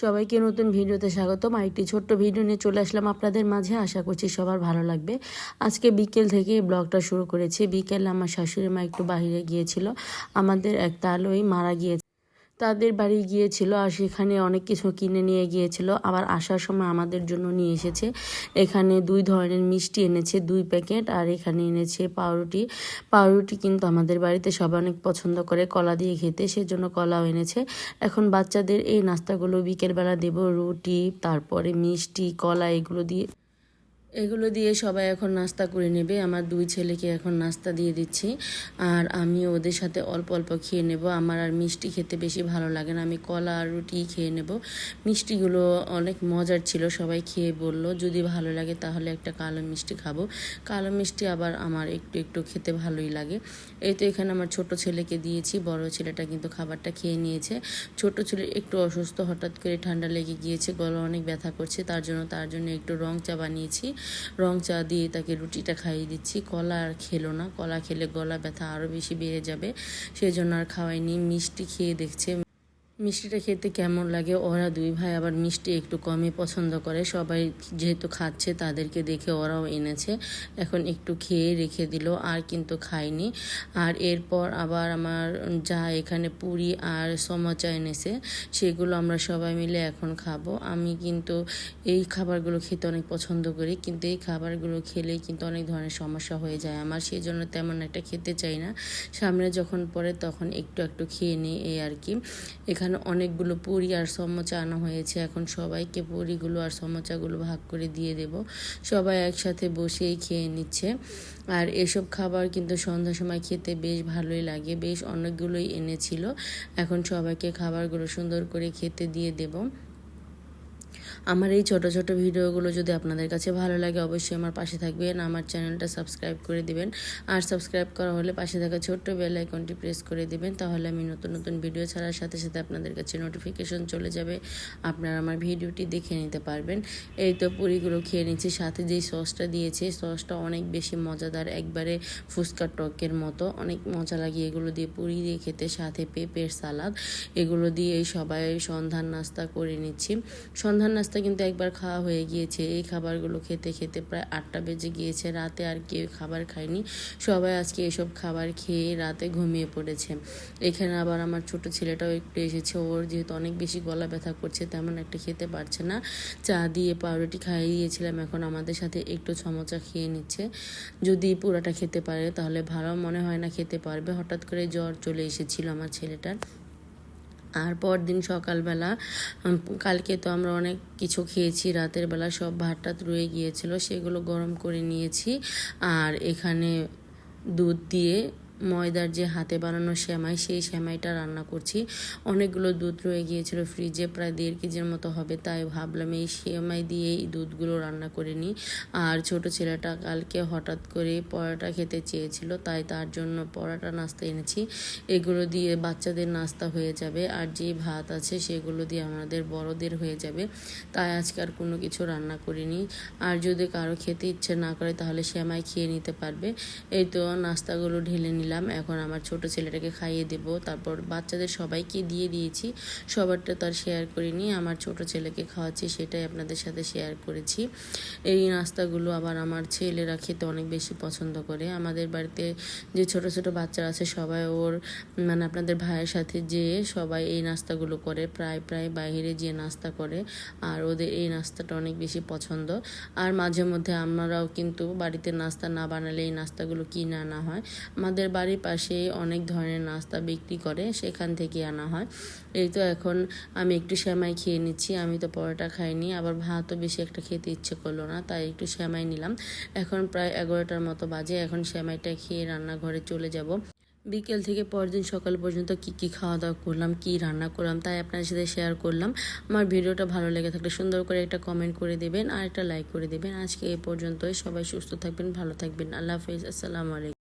সবাইকে নতুন ভিডিওতে স্বাগতম। আরেকটি ছোট্ট ভিডিও নিয়ে চলে আসলাম আপনাদের মাঝে। আশা করছি সবার ভালো লাগবে। আজকে বিকেল থেকে ব্লগটা শুরু করেছি। বিকেল আমার শাশুড়ি মা একটু বাহিরে গিয়েছিল। আমাদের এক তালই মারা গিয়েছে। তাদের বাড়ি গিয়েছিল আর সেখানে অনেক কিছু কিনে নিয়ে গিয়েছিল। আবার আসার সময় আমাদের জন্য নিয়ে এসেছে। এখানে দুই ধরনের মিষ্টি এনেছে, দুই প্যাকেট। আর এখানে এনেছে পাউরুটি। পাউরুটি কিন্তু আমাদের বাড়িতে সবাই অনেক পছন্দ করে, কলা দিয়ে খেতে। সেজন্য কলাও এনেছে। এখন বাচ্চাদের এই নাস্তাগুলো বিকেলবেলা দেব। রুটি, তারপরে মিষ্টি, কলা, এগুলো দিয়ে এগুলো দিয়ে সবাই এখন নাস্তা করে নেবে। আমার দুই ছেলেকে এখন নাস্তা দিয়ে দিচ্ছি। আর আমি ওদের সাথে অল্প অল্প খেয়ে নেব। আমার আর মিষ্টি খেতে বেশি ভালো লাগে না। আমি কলা আর রুটি খেয়ে নেব। মিষ্টিগুলো অনেক মজার ছিল, সবাই খেয়ে বলল, যদি ভালো লাগে তাহলে একটা কালো মিষ্টি খাব। কালো মিষ্টি আবার আমার একটু একটু খেতে ভালোই লাগে। এই তো এখানে আমার ছোট ছেলেকে দিয়েছি। বড় ছেলেটা কিন্তু খাবারটা খেয়ে নিয়েছে। ছোট ছেলে একটু অসুস্থ, হঠাৎ করে ঠান্ডা লেগে গিয়েছে, গলা অনেক ব্যথা করছে। তার জন্য তার জন্য একটু রং চা বানিয়েছি। রং চা দিয়ে তাকে রুটিটা খাইয়ে দিচ্ছি। কলা আর খেলো না। কলা খেলে গলা ব্যথা আরও বেশি বেড়ে যাবে। সেই জন্য আর খাওয়াইনি। মিষ্টি খেয়ে দেখছে মিষ্টিটা খেতে কেমন লাগে? ওরা দুই ভাই আবার মিষ্টি একটু কমই পছন্দ করে। সবাই যেহেতু খাচ্ছে, তাদেরকে দেখে ওরাও এনেছে। এখন একটু খেয়ে রেখে দিল, আর কিন্তু খায়নি। আর এরপর আবার আমার যা এখানে পুরি আর সমচা এনেছে, সেগুলো আমরা সবাই মিলে এখন খাব। আমি কিন্তু এই খাবারগুলো খেতে অনেক পছন্দ করি, কিন্তু এই খাবারগুলো খেলেই কিন্তু অনেক ধরনের সমস্যা হয়ে যায় আমার। সেই জন্য তেমন একটা খেতে চাই না। সামনে যখন পড়ে তখন একটু একটু খেয়ে নিই, এই আর কি। এখানে এখানে অনেকগুলো পুরি আর সমোচা আনা হয়েছে। এখন সবাইকে পুরিগুলো আর সমোচাগুলো ভাগ করে দিয়ে দেব। সবাই একসাথে বসেই খেয়ে নিচ্ছে। আর এসব খাবার কিন্তু সন্ধ্যার সময় খেতে বেশ ভালোই লাগে। বেশ অনেকগুলোই এনেছিল। এখন সবাইকে খাবারগুলো সুন্দর করে খেতে দিয়ে দেবো। আমার এই ছোট ছোট ভিডিওগুলো যদি আপনাদের কাছে ভালো লাগে, অবশ্যই আমার পাশে থাকবেন। আমার চ্যানেলটা সাবস্ক্রাইব করে দিবেন। আর সাবস্ক্রাইব করা হলে পাশে থাকা ছোট্ট বেল আইকনটি প্রেস করে দিবেন, তাহলে আমি নতুন নতুন ভিডিও ছাড়ার সাথে সাথে আপনাদের কাছে নোটিফিকেশন চলে যাবে। আপনারা আমার ভিডিওটি দেখে নিতে পারবেন। এই তো পুরিগুলো খেয়ে নিচ্ছি, সাথে যেই সসটা দিয়েছে, সসটা অনেক বেশি মজাদার, একবারে ফুচকার টকের মতো। অনেক মজা লাগে এগুলো দিয়ে পুরি দিয়ে খেতে, সাথে পেঁপের সালাদ। এগুলো দিয়ে সবাই সন্ধান নাস্তা করে নিচ্ছি। সন্ধান নাস্তা কিন্তু একবার খাওয়া হয়ে গিয়েছে। এই খাবারগুলো খেতে খেতে প্রায় আটটা বেজে গিয়েছে। রাতে আর কেউ খাবার খায়নি। সবাই আজকে এসব খাবার খেয়ে রাতে ঘুমিয়ে পড়েছে। এখানে আবার আমার ছোট ছেলেটাও একটু এসেছে। ওর যেহেতু অনেক বেশি গলা ব্যথা করছে, তেমন একটা খেতে পারছে না। চা দিয়ে পাউরুটি খাইয়ে দিয়েছিলাম এখন আমাদের সাথে একটু সমচা খেয়ে নিচ্ছে। যদি পুরাটা খেতে পারে, তাহলে ভালো মনে হয় না খেতে পারবে। হঠাৎ করে জ্বর চলে এসেছিল আমার ছেলেটার। আর পর দিন সকালবেলা কালকে তো আমরা অনেক কিছু খেয়েছি, রাতের বেলা সব ভাত টাত রয়ে গিয়েছিল, সেগুলো গরম করে নিয়েছি। আর এখানে দুধ দিয়ে ময়দার যে হাতে বানানো সেমাই, সেই সেমাইটা রান্না করছি। অনেকগুলো দুধ রয়ে গিয়েছিল ফ্রিজে, প্রায় দেড় কেজির মতো হবে, তাই ভাবলাম এই সেমাই দিয়ে এই দুধগুলো রান্না করে নিই। আর ছোট ছেলেটা কালকে হঠাৎ করে পরোটা খেতে চেয়েছিল, তাই তার জন্য পরোটা নাস্তা এনেছি। এগুলো দিয়ে বাচ্চাদের নাস্তা হয়ে যাবে, আর যে ভাত আছে সেগুলো দিয়ে আমাদের বড়দের হয়ে যাবে। তাই আজকে আর কোনো কিছু রান্না করিনি। আর যদি কারও খেতে ইচ্ছে না করে, তাহলে সেমাই খেয়ে নিতে পারবে। এই তো নাস্তাগুলো ঢেলে নিলাম। নিলাম এখন আমার ছোট ছেলেটাকে খাইয়ে দেব। তারপর বাচ্চাদের সবাইকে দিয়ে দিয়েছি। সবারটা তার শেয়ার করিনি। আমার ছোট ছেলেকে খাওয়াচ্ছি, সেটাই আপনাদের সাথে শেয়ার করেছি। এই নাস্তাগুলো আবার আমার ছেলেরা খেতে অনেক বেশি পছন্দ করে। আমাদের বাড়িতে যে ছোট ছোট বাচ্চারা আছে, সবাই ওর মানে আপনাদের ভাইয়ের সাথে যে সবাই এই নাস্তাগুলো করে। প্রায় প্রায় বাইরে যে নাস্তা করে। আর ওদের এই নাস্তাটা অনেক বেশি পছন্দ। আর মাঝে মধ্যে আমরাও কিন্তু বাড়িতে নাস্তা না বানালে এই নাস্তাগুলো কিনে আনা হয়। আমাদের বাড়ির পাশে অনেক ধরনের নাস্তা বিক্রি করে সেখান থেকে আনা হয়। এই তো এখন আমি একটু শ্যামাই খেয়ে নিচ্ছি। আমি তো পরোটা খাইনি, আবার ভাতও বেশি একটা খেতে ইচ্ছে করল না, তাই একটু শ্যামাই নিলাম। এখন প্রায় এগারোটার মতো বাজে, এখন শ্যামাইটা খেয়ে রান্নাঘরে চলে যাব। বিকেল থেকে পরদিন সকাল পর্যন্ত কি কি খাওয়া দাওয়া করলাম, কি রান্না করলাম, তাই আপনার সাথে শেয়ার করলাম। আমার ভিডিওটা ভালো লেগে থাকলে সুন্দর করে একটা কমেন্ট করে দেবেন আর একটা লাইক করে দেবেন। আজকে এ পর্যন্তই, সবাই সুস্থ থাকবেন, ভালো থাকবেন। আল্লাহ হাফিজ, আসসালামু আলাইকুম।